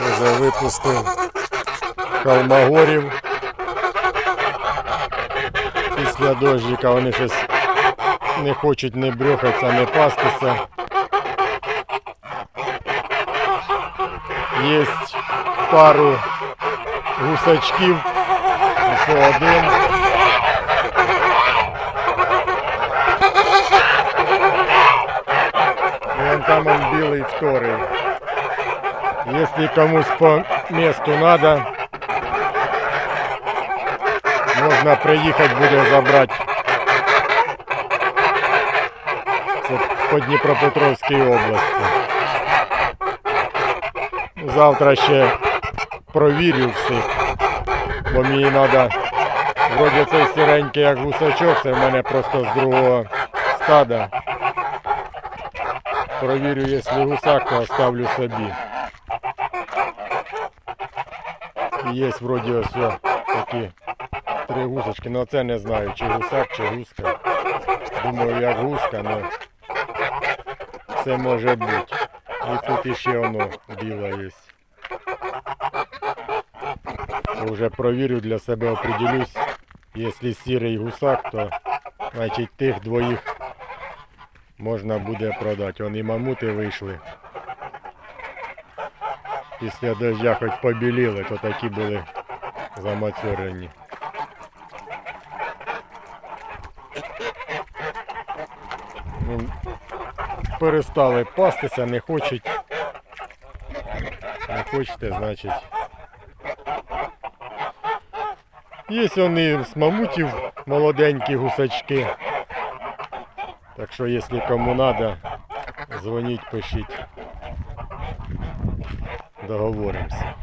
Вже випустив калмагорів. Після дощика вони щось не хочуть не брюхатися, не пастися. Є пару гусачків. Ось один. Там он білий вторий. Если комусь по месту надо, можно приїхати буде забрати. По Дніпропетровській області. Завтра ще провірю всіх, бо мені треба, вроді цей сіренький як гусачок, це в мене просто з другого стада. Провірю, якщо гусак, то оставлю собі. Є вроді ось такі три гусочки, але це не знаю, чи гусак, чи гуска. Думаю, як гуска, але все може бути. І тут іще воно біле є. Вже провірю для себе, определюсь. Якщо сірий гусак, то значить тих двоїх можна буде продати. Вони мамути вийшли. Після дождя хоч побіліли, то такі були замацьорені. Перестали пастися, не хочуть. Не хочете, значить. Є вони з мамутів молоденькі гусачки. Так що, якщо кому треба, дзвоніть, пишіть. Договоримося.